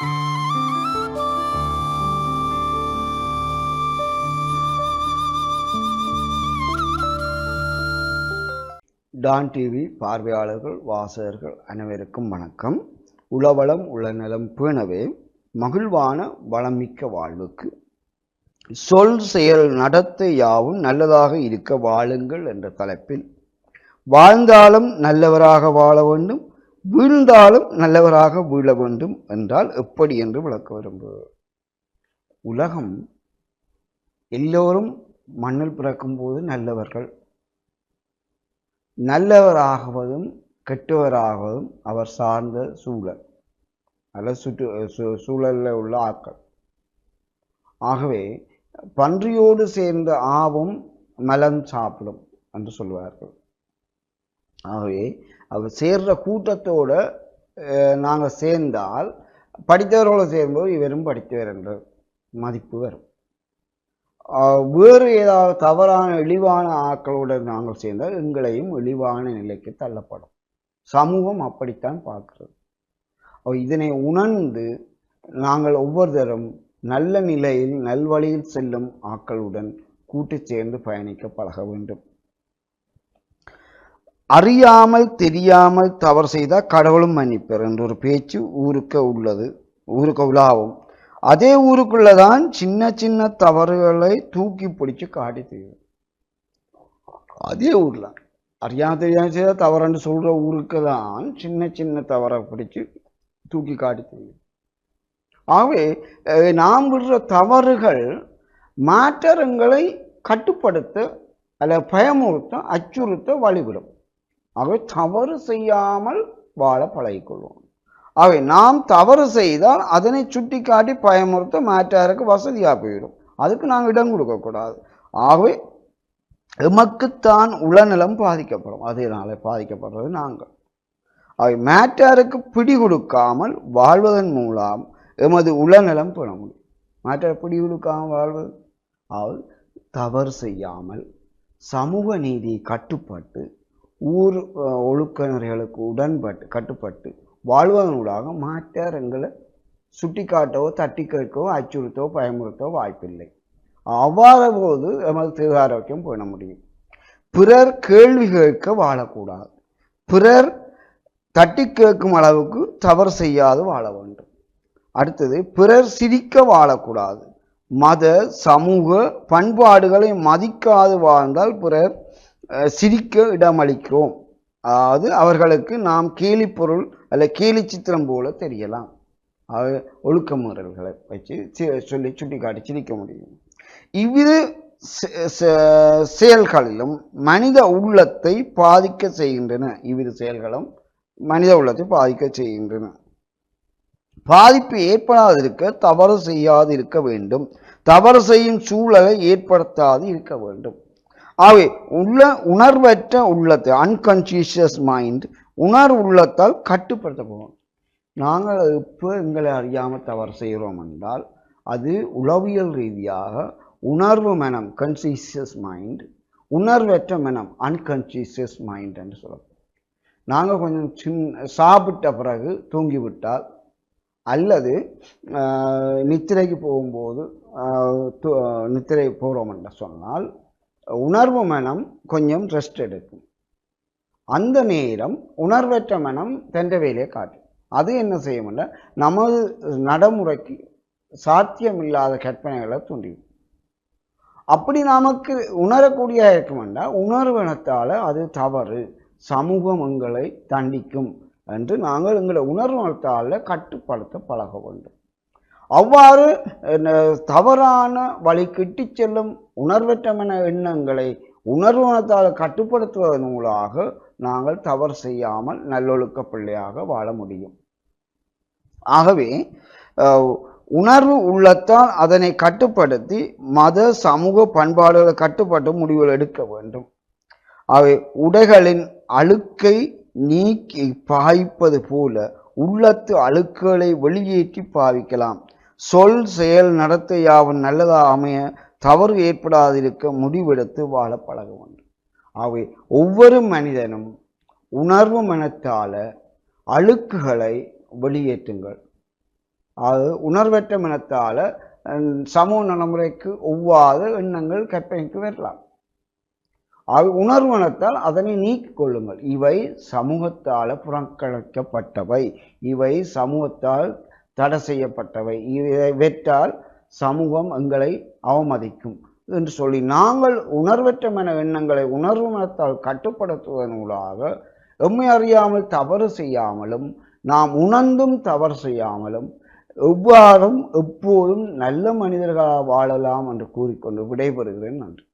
Don TV பார்வையாளர்கள் வாசகர்கள் அனைவருக்கும் வணக்கம். உளவளம் உளநலம் பேணவே மகிழ்வான வளமிக்க வாழ்வுக்கு சொல் செயல் நடத்தை யாவும் நல்லதாக இருக்க வாழுங்கள் என்ற தலைப்பில். வாழ்ந்தாலும் நல்லவராக வாழ வேண்டும். வீழ்ந்தாலும் நல்லவராக வீழ வேண்டும் என்றால் எப்படி என்று விளக்க விரும்புகிறேன் உலகம் எல்லோரும் மண்ணில் பிறக்கும்போது நல்லவர்கள். நல்லவராகுவதும் கெட்டவராகவும் அவர் சார்ந்த சூழல். அல்ல சுற்று சூழலில் உள்ள ஆட்கள். ஆகவே பன்றியோடு சேர்ந்த ஆவும் மலம் சாப்பிடும் என்று சொல்வார்கள் ஆகவே அவர் சேர்ற கூட்டத்தோடு நாங்கள் சேர்ந்தால் படித்தவரோடு சேரும்போது இவரும் படித்தவர் என்ற மதிப்பு வரும். வேறு ஏதாவது தவறான இழிவான ஆட்களுடன் நாங்கள் சேர்ந்தால் எங்களையும் இழிவான நிலைக்கு தள்ளப்படும். சமூகம் அப்படித்தான் பார்க்கிறது. இதனை உணர்ந்து நாங்கள் ஒவ்வொருத்தரும் நல்ல நிலையில் நல்வழியில் செல்லும் ஆக்களுடன் கூட்டு சேர்ந்து பயணிக்க பழக வேண்டும். அறியாமல் தெரியாமல் தவறு செய்தால் கடவுளும் மன்னிப்பர் என்ற ஒரு பேச்சு ஊருக்க உள்ளது ஊருக்கு உலாவும். அதே ஊருக்குள்ளதான் சின்ன சின்ன தவறுகளை தூக்கி பிடிச்சு காட்டி தெரியும் அதே ஊர்ல அறியாம தெரியாமல் செய்த தவறுன்னு சொல்ற ஊருக்கு தான் சின்ன சின்ன தவறை பிடிச்சு தூக்கி காட்டி தெரியும் ஆகவே நாம் விடுற தவறுகள் மாற்றங்களை கட்டுப்படுத்த அல்ல பயமுறுத்த அச்சுறுத்த வழிவிடும் அவை தவறு செய்யாமல் வாழ பழகிக்கொள்வோம். அவை நாம் தவறு செய்தால் அதனை சுட்டி காட்டி பயமுறுத்த மாற்றாருக்கு வசதியாக போயிடும். அதுக்கு நாங்கள் இடம் கொடுக்கக்கூடாது. ஆகவே எமக்குத்தான் உளநலம் பாதிக்கப்படும். அதனால பாதிக்கப்படுறது நாங்கள். அவை மேட்டாருக்கு பிடி கொடுக்காமல் வாழ்வதன் மூலம் எமது உளநலம் பெற முடியும். மேட்டாரை பிடி கொடுக்காமல் வாழ்வது? அவள் தவறு செய்யாமல் சமூக நீதி கட்டுப்பட்டு ஊர் ஒழுக்க நிறைகளுக்கு உடன்பட்டு கட்டுப்பட்டு வாழ்வதனூடாக மாற்றார் எங்களை சுட்டி காட்டவோ தட்டி கேட்கவோ அச்சுறுத்தவோ பயமுறுத்தவோ வாய்ப்பில்லை. அவ்வாறு போது எமது தேக ஆரோக்கியம் பேண முடியும். பிறர் கேள்வி கேட்க வாழக்கூடாது. பிறர் தட்டி கேட்கும் அளவுக்கு தவறு செய்யாது வாழ வேண்டும். அடுத்தது பிறர் சிரிக்க வாழக்கூடாது. மத சமூக பண்பாடுகளை மதிக்காது வாழ்ந்தால் பிறர் சிரிக்க இடமளிக்கிறோம். அதாவது அவர்களுக்கு நாம் கேலி பொருள் அல்ல கேலி சித்திரம் போல தெரியலாம். ஒழுக்க முறைகளை வச்சு சொல்லி சுட்டி காட்டி சிரிக்க முடியும். இவ்விரு செ- செ- செயல்களிலும் மனித உள்ளத்தை பாதிக்க செய்கின்றன. இவ்விரு செயல்களும் மனித உள்ளத்தை பாதிக்க செய்கின்றன. பாதிப்பு ஏற்படாதிருக்க தவறு செய்யாது இருக்க வேண்டும். தவறு செய்யும் சூழலை ஏற்படுத்தாது இருக்க வேண்டும். ஆகவே உள்ள உணர்வற்ற உள்ளத்தை அன்கான்சியஸ் மைண்ட் உணர்வு உள்ளத்தால் கட்டுப்படுத்தப்படும். நாங்கள் இப்போ எங்களை அறியாமல் தவறு செய்கிறோம் என்றால் அது உளவியல் ரீதியாக உணர்வு மனம் கன்சியஸ் மைண்ட் உணர்வற்ற மனம் அன்கன்சியஸ் மைண்ட் என்று சொல்லப்படும். நாங்கள் கொஞ்சம் சின்ன சாப்பிட்ட பிறகு தூங்கிவிட்டால் அல்லது நித்திரைக்கு போகும்போது நித்திரை போகிறோம் என்று சொன்னால் உணர்வு மனம் கொஞ்சம் ரெஸ்ட் எடுக்கும். அந்த நேரம் உணர்வற்ற மனம் தந்த வேலையை காட்டும். அது என்ன செய்யும்னா நமது நடைமுறைக்கு சாத்தியமில்லாத கற்பனைகளை தூண்டிவிடும். அப்படி நமக்கு உணரக்கூடிய இருக்குமெண்டா உணர்வனத்தால் அது தவறு. சமூகம் எங்களை தண்டிக்கும் என்று நாங்கள் எங்களை உணர்வனத்தால் கட்டுப்படுத்த பழக வேண்டும். அவ்வாறு தவறான வழி கிட்டி செல்லும் உணர்வற்றமன எண்ணங்களை உணர்வுணத்தால் கட்டுப்படுத்துவதன் மூலமாக நாங்கள் தவறு செய்யாமல் நல்லொழுக்க பிள்ளையாக வாழ முடியும். ஆகவே உணர்வு உள்ளத்தால் அதனை கட்டுப்படுத்தி மத சமூக பண்பாடுகளை கட்டுப்பட்டு முடிவுகள் எடுக்க வேண்டும். அவை உடைகளின் அழுக்கை நீக்கி பாய்ப்பது போல உள்ளத்து அழுக்குகளை வெளியேற்றி பாவிக்கலாம். சொல் செயல் நடத்தை யாவும் நல்லதாக அமைய தவறு ஏற்படாதிருக்க முடிவெடுத்து வாழ பழக வேண்டும். ஆகவே ஒவ்வொரு மனிதனும் உணர்வு மனத்தால் அழுக்குகளை வெளியேற்றுங்கள். அது உணர்வற்ற மனத்தால் சமூக நடைமுறைக்கு ஒவ்வாத எண்ணங்கள் கற்பனைக்கு வரலாம். உணர்வனத்தால் அதனை நீக்கிக் கொள்ளுங்கள். இவை சமூகத்தால் புறக்கணிக்கப்பட்டவை. இவை சமூகத்தால் தடை செய்யப்பட்டவை. இதை வெற்றால் சமூகம் எங்களை அவமதிக்கும் என்று சொல்லி நாங்கள் உணர்வற்ற மன எண்ணங்களை உணர்வு மனத்தால் கட்டுப்படுத்துவதனூடாக எம்மை அறியாமல் தவறு செய்யாமலும் நாம் உணர்ந்தும் தவறு செய்யாமலும் எவ்வாறும் எப்போதும் நல்ல மனிதர்களாக வாழலாம் என்று கூறிக்கொண்டு விடைபெறுகிறேன். நன்றி.